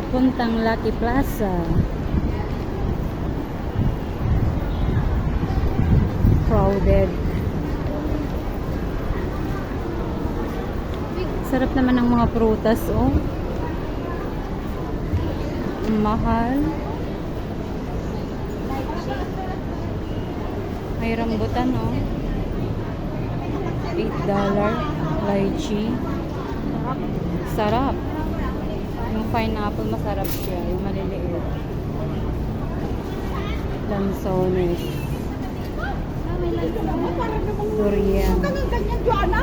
papuntang Lucky Plaza. Crowded. Sarap naman ng mga prutas, oh. Mahal. May rambutan, oh. $8 lychee. Sarap. Yung pineapple masarap siya, yung maliliit. Lansones. Durian. Ganyan, ganyan, Joanna.